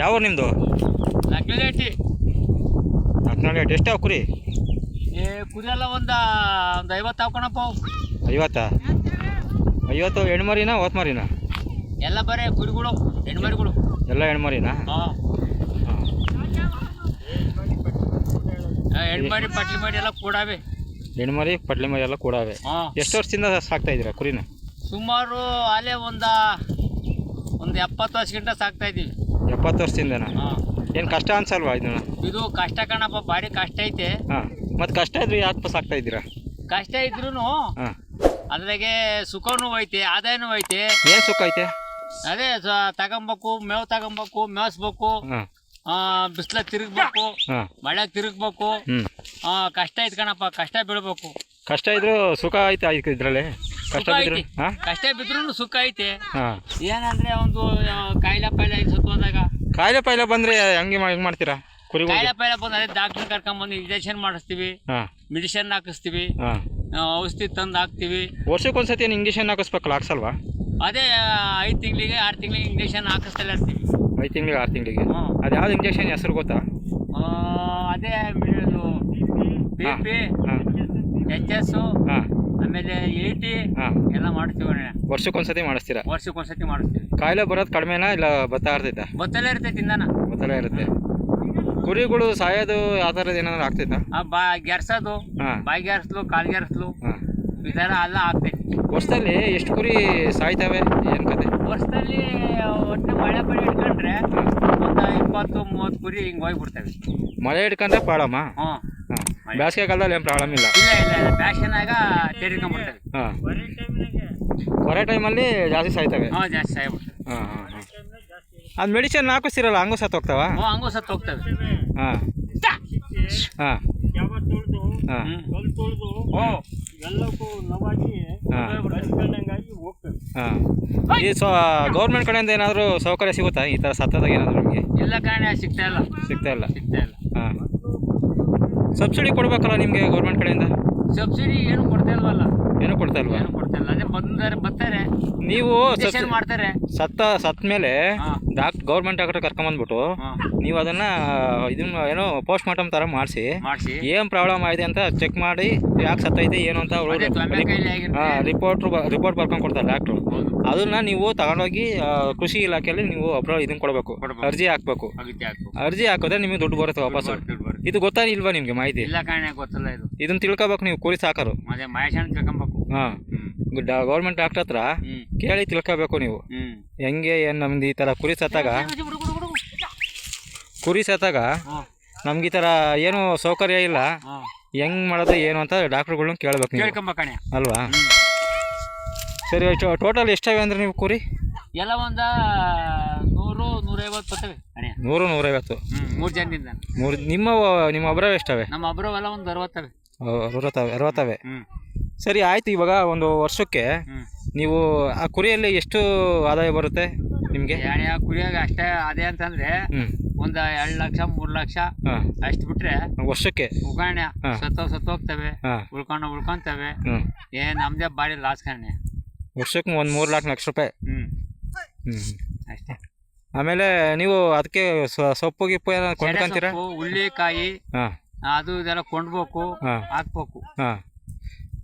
ಯಾವ ನಿಮ್ಮದು ಹದಿನಾಳು ಏಟ್ ಎಷ್ಟು ಕುರಿ? ಏ ಕುರಿ ಎಲ್ಲ ಒಂದ ಒಂದು ಐವತ್ತು ಹಾಕೋಣಪ್ಪ. ಐವತ್ತಾ? ಐವತ್ತು ಹೆಣ್ಮರಿನಾ ಒತ್ತು ಮರಿನಾ ಎಲ್ಲ ಬರೀ ಕುರಿಗಳು ಹೆಣ್ಮರಿಗಳು. ಎಲ್ಲ ಹೆಣ್ಮರಿನಾ? ಹಾಂ. ಹೆಣ್ಮರಿ ಪಟ್ಲಿ ಮರಿ ಎಲ್ಲ ಕೂಡಾವೆ. ಹೆಣ್ಮರಿ ಪಟ್ಲಿ ಮರಿ ಎಲ್ಲ ಕೂಡವೆ. ಎಷ್ಟು ವರ್ಷದಿಂದ ಸಾಕ್ತಾ ಇದ್ದೀರಾ ಕುರಿನ? ಸುಮಾರು ಅಲ್ಲೇ ಒಂದ ಒಂದು ಎಪ್ಪತ್ತು ವರ್ಷ ಗಂಟ ಸಾಕ್ತಾ ಇದ್ದೀವಿ. ಎಪ್ಪತ್ತು ವರ್ಷದಿಂದನಾ? ಏನು ಕಷ್ಟ ಅನ್ಸಲ್ವಾ ಇದನ್ನ ಇದು ಕಷ್ಟ ಕಣಪ್ಪ ಬಾಡಿ ಕಷ್ಟ ಐತೆ. ಹಾಂ. ಮತ್ತು ಕಷ್ಟ ಇದ್ರೆ ಯಾಕೆ ಸಾಕ್ತಾ ಇದ್ದೀರಾ? ಕಷ್ಟ ಇದ್ರೂ ಹಾಂ. ಅದ್ರಾಗೆ ಸುಖನೂ ಐತೆ ಆದಾಯನೂ ಐತೆ. ಏನು ಸುಖ ಐತೆ? ಅದೇ ತಗೊಂಬೇಕು ಮೇವು ತಗೊಂಬೇಕು ಆ ಬಿಸಿಲ ತಿರುಗ್ಬೇಕು. ಮಳೆ ತಿರುಗ್ಬೇಕು. ಆ, ಕಷ್ಟ ಐತೆ ಕಣಪ್ಪ ಕಷ್ಟ ಬೀಳ್ಬೇಕು. ಕಷ್ಟ ಇದ್ರು ಸುಖ ಐತೆ ಇದ್ರಲ್ಲಿ? ಕಷ್ಟ ಬಿದ್ರು? ಕಷ್ಟ ಬಿದ್ರೂ ಸುಖ ಐತೆ. ಏನಂದ್ರೆ ಒಂದು ಕಾಯಿಲೆ ಪಾಯಿಲೆ ಸುಖ ಸತ್ತೋದಾಗ ಕಾಯಿಲೆ ಪಾಯಿಲೆ ಬಂದ್ರೆ ಹಂಗೆ ಮಾ- ಹೆಂಗೆ ಮಾಡ್ತೀರಾ? ಕುರಿಗಳು ಕಾಯಿಲೆ ಪಾಯಿಲೆ ಬಂದು ಅದೇ ಡಾಕ್ಟರ್ ಕರ್ಕೊಂಬಂದು ಇಂಜೆಕ್ಷನ್ ಮಾಡಿಸ್ತೀವಿ. ಹಾಂ. ಮೆಡಿಸಿನ್ ಹಾಕಿಸ್ತೀವಿ. ಹಾಂ. ಆ, ಔಷಧಿ ತಂದು ಹಾಕ್ತಿವಿ. ವರ್ಷಕ್ಕೊಂದ್ಸತಿ ಏನು ಇಂಜೆಕ್ಷನ್ ಹಾಕಿಸ್ಬೇಕಲ್ಲ ಹಾಕ್ಸಲ್ವಾ? ಅದೇ ಐದು ತಿಂಗಳಿಗೆ ಆರು ತಿಂಗಳಿಗೆ ಇಂಜೆಕ್ಷನ್ ಹಾಕಿಸ್ತಾ ಇರ್ತೀವಿ ಐದು ತಿಂಗಳಿಗೆ ಆರು ತಿಂಗಳಿಗೆ? ಅದೇ ಅದು ಯಾವ್ದು ಇಂಜೆಕ್ಷನ್ ಹೆಸರು ಗೊತ್ತಾ? ಆ, ಅದೇ ಬಿ ಹಾಂ. P H S. ಹಾಂ. ಆಮೇಲೆ ಏಟಿ ಎಲ್ಲ ಮಾಡ್ತೀವಿ ಅಣ್ಣ. ವರ್ಷಕ್ಕೊಂದ್ಸತಿ ಮಾಡಿಸ್ತೀರಾ? ವರ್ಷಕ್ಕೊಂದ್ಸತಿ ಮಾಡಿಸ್ತೀವಿ. ಕಾಯಿಲೆ ಬರೋದು ಕಡಿಮೆನಾ ಇಲ್ಲ ಬತ್ತಾ ಇರ್ತೈತೆ? ಬತ್ತಲೇ ಇರ್ತೈತಿ ಇಂದನ ಬತ್ತಲೇ ಇರುತ್ತೆ. ಕುರಿಗಳು ಸಾಯೋದು ಆ ಥರದ್ದು ಏನಾದ್ರು ಆಗ್ತೈತಾ? ಆ ಬಾ ಗೆರ್ಸೋದು ಹಾಂ. ಬಾಯಿ ಗೆರ್ಸ್ಲು ಕಾಲು ಗೆರ್ಸ್ಲು ಇದೆಲ್ಲ ಈ ಥರ ಎಲ್ಲ ಆಗ್ತೈತಿ. ವರ್ಷದಲ್ಲಿ ಎಷ್ಟು ಕುರಿ ಸಾಯ್ತವೆ? ಏನು ಕತೆ? ವರ್ಷದಲ್ಲಿ ಒಟ್ಟು ಮಳೆ ಬಳಿ ಇಟ್ಕೊಂಡ್ರೆ ಒಂದು ಇಪ್ಪತ್ತು ಮೂವತ್ತು ಕುರಿ ಹಿಂಗೆ ಹೋಗ್ಬಿಡ್ತವೆ. ಮಳೆ ಹಿಡ್ಕೊಂಡ್ರೆ ಪಾಡಮ್ಮ ಹ್ಞೂ ಹಾಂ ಬೇಸಿಗೆ ಕಾಲದಲ್ಲಿ ಏನು ಪ್ರಾಬ್ಲಮ್ ಇಲ್ಲ. ಇಲ್ಲ ಇಲ್ಲ ಇಲ್ಲ. ತೆರಿಕೊಂಡ್ಬಿಡ್ತವೆ ಹಾಂ. ಹೊರ ಟೈಮಲ್ಲಿ ಜಾಸ್ತಿ ಸಾಯ್ತವೆ. ಹಾಂ ಜಾಸ್ತಿ ಆಗ್ಬಿಡ್ತವೆ ಹಾಂ ಹಾಂ ಹಾಂ. ಅದು ಮೆಡಿಸಿನ್ ಹಾಕಿಸ್ತಿರಲ್ಲ ಹಂಗೂ ಸತ್ತು ಹೋಗ್ತಾವ? ಹ್ಞೂ ಹಂಗೂ ಸತ್ತು ಹೋಗ್ತವೆ. ಹಾಂ. ಹಾಂ. ಹಾಂ. ಹಾಂ. ಹಾಂ. ಈ ಸೊ ಗೌರ್ಮೆಂಟ್ ಕಡೆಯಿಂದ ಏನಾದರೂ ಸೌಕರ್ಯ ಸಿಗುತ್ತಾ? ಈ ಥರ ಸತ್ತದಾಗ ಏನಾದರೂ ನಿಮಗೆ? ಇಲ್ಲ ಕಾರಣ ಸಿಗ್ತಾ ಇಲ್ಲ. ಸಿಗ್ತಾ ಇಲ್ಲ. ಸಿಗ್ತಾ ಇಲ್ಲ. ಸಬ್ಸಿಡಿ ಕೊಡ್ಬೇಕಲ್ಲ ನಿಮಗೆ ಗೌರ್ಮೆಂಟ್ ಕಡೆಯಿಂದ? ಸಬ್ಸಿಡಿ ಏನು ಕೊಡ್ತಾ ಇಲ್ವಲ್ಲ. ಏನು ಕೊಡ್ತಾ ಇಲ್ವಾ? ಏನು ಕೊಡ್ತಾ ಇಲ್ಲ. ಅದೇ ಬಂದರೆ ಬರ್ತಾರೆ. ನೀವು ಸಬ್ಸಿಡಿ ಮಾಡ್ತಾರೆ. ಸತ್ತ ಸತ್ತ ಮೇಲೆ ಡಾಕ್ಟ್ ಗೌರ್ಮೆಂಟ್ ಡಾಕ್ಟರ್ ಕರ್ಕೊಂಬಂದ್ಬಿಟ್ಟು ನೀವು ಅದನ್ನ ಇದನ್ನ ಏನೋ ಪೋಸ್ಟ್ ಮಾರ್ಟಮ್ ಥರ ಮಾಡಿಸಿ ಏನ್ ಪ್ರಾಬ್ಲಮ್ ಆಗಿದೆ ಅಂತ ಚೆಕ್ ಮಾಡಿ ಯಾಕೆ ಸತ್ತೈತೆ ಏನು ಅಂತ ರಿಪೋರ್ಟ್ ರಿಪೋರ್ಟ್ ಬರ್ಕೊಂಡು ಕೊಡ್ತಾರೆ ಡಾಕ್ಟ್ರು ಅದನ್ನ ನೀವು ತಗೊಂಡೋಗಿ ಕೃಷಿ ಇಲಾಖೆಯಲ್ಲಿ ನೀವು ಅಪ್ರೋ ಇದನ್ನ ಕೊಡಬೇಕು. ಕೊಡ್ಬೇಕು. ಅರ್ಜಿ ಹಾಕ್ಬೇಕು. ಅರ್ಜಿ ಹಾಕಿದ್ರೆ ನಿಮಗೆ ದುಡ್ಡು ಬರುತ್ತೆ ವಾಪಸ್ ಇದು ಗೊತ್ತಾ ಇಲ್ವಾ ನಿಮಗೆ ಮಾಹಿತಿ? ಇಲ್ಲ ಕಾರಣ ಗೊತ್ತಿಲ್ಲ ಇದು. ಇದನ್ನ ತಿಳ್ಕೊಬೇಕು ನೀವು ಕುರಿ ಸಾಕರು. ಅದೇ ಮಹೇಶನ್ ತಿಳ್ಕೊಬೇಕು ಹಾಂ. ಗೌರ್ಮೆಂಟ್ ಡಾಕ್ಟರ್ ಹತ್ರ ಕೇಳಿ ತಿಳ್ಕೊಬೇಕು ನೀವು. ಹೆಂಗೆ ಏನು ನಮ್ದು ಈ ಥರ ಕುರಿ ಸತ್ತಾಗ? ಕುರಿ ಸತ್ತಾಗ ನಮ್ಗೆ ಈ ಥರ ಏನು ಸೌಕರ್ಯ ಇಲ್ಲ. ಹೆಂಗ್ ಮಾಡೋದು ಏನು ಅಂತ ಡಾಕ್ಟ್ರುಗಳ್ನ ಕೇಳ್ಬೇಕು ನೀವು. ಅಲ್ವಾ? ಸರಿ ಟೋಟಲ್ ಎಷ್ಟಾವೆ ಅಂದ್ರೆ ನೀವು ಕುರಿ? ಎಲ್ಲ ಒಂದ ನೂರೈವತ್ತು ಬರ್ತವೆ. ಅಣೆ ನೂರು ನೂರೈವತ್ತು. ಹ್ಮ್ ಮೂರು ಜನದಿಂದ. ಮೂರು ನಿಮ್ಮ ನಿಮ್ಮ ಒಬ್ಬರೇ ಎಷ್ಟವೆ? ನಮ್ಮ ಅಬ್ರವೆಲ್ಲ ಒಂದು ಅರವತ್ತವೆ. ಅರವತ್ತವೆ ಅರವತ್ತವೆ. ಹ್ಮ್. ಸರಿ ಆಯ್ತು ಇವಾಗ ಒಂದು ವರ್ಷಕ್ಕೆ ಹ್ಮ್. ನೀವು ಆ ಕುರಿಯಲ್ಲಿ ಎಷ್ಟು ಆದಾಯ ಬರುತ್ತೆ ನಿಮಗೆ? ಎಣೆ ಕುರಿಯಾಗ ಅಷ್ಟೇ ಅದೇ ಅಂತಂದ್ರೆ ಒಂದು ಒಂದ್ ಎರಡ್ ಲಕ್ಷ ಮೂರ್ ಲಕ್ಷ ಹಾಂ. ಅಷ್ಟು ಬಿಟ್ರೆ ವರ್ಷಕ್ಕೆ? ಉಗಾಣೆ ಹಾ. ಸತ್ತೋ ಸತ್ತೋಗ್ತವೆ. ಹಾಂ. ಉಳ್ಕೊಂಡು ಉಳ್ಕೊಂತವೆ. ಹ್ಞೂ ಏ ನಮ್ದೇ ಬಾಡಿ ಲಾಸ್ ಕಾಣೆ. ವರ್ಷಕ್ಕೆ ಒಂದು ಮೂರು ಲಕ್ಷ ಲಕ್ಷ ರೂಪಾಯಿ. ಹ್ಮ್. ಹ್ಞೂ ಅಷ್ಟೇ. ಆಮೇಲೆ ನೀವು ಅದಕ್ಕೆ ಸೊಪ್ಪು ಗಿಪ್ಪು ಏನಾದ್ರು ಕೊಂಡ್ಕೊಂತೀರಾ? ಸೊಪ್ಪು, ಹುಳ್ಳಿಕಾಯಿ ಹಾಂ. ಅದು ಇದೆಲ್ಲ ಕೊಂಡ್ಬೇಕು ಹಾಂ. ಹಾಕ್ಬೇಕು. ಹಾಂ.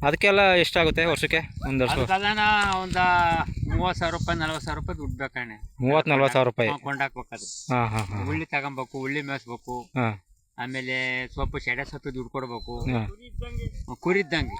ಅದಕ್ಕೆಲ್ಲ ಎಷ್ಟಾಗುತ್ತೆ ವರ್ಷಕ್ಕೆ? ಒಂದು ವರ್ಷ ಅದಕ್ಕೆಲ್ಲ ಒಂದ ಮೂವತ್ತು ಸಾವಿರ ರೂಪಾಯಿ ನಲ್ವತ್ತು ಸಾವಿರ ರೂಪಾಯಿ ದುಡ್ಡು ಬೇಕಣ್ಣೆ ಮೂವತ್ತು ನಲ್ವತ್ತು ಸಾವಿರ ರೂಪಾಯಿ. ಕೊಂಡಾಕ್ಬೇಕು ಅದು ಉಳ್ಳಿ ಹಾಂ ಹಾಂ ಹುಳ್ಳಿ ತಗೊಬೇಕು ಹುಳ್ಳಿ ಮೇಯಿಸ್ಬೇಕು. ಹಾಂ. ಆಮೇಲೆ ಸೊಪ್ಪು ಸೆಡೆ ಸೊಪ್ಪು ದುಡ್ಡು ಕೊಡ್ಬೇಕು. ಹಾಂ. ಕುರಿದ್ದಂಗೆ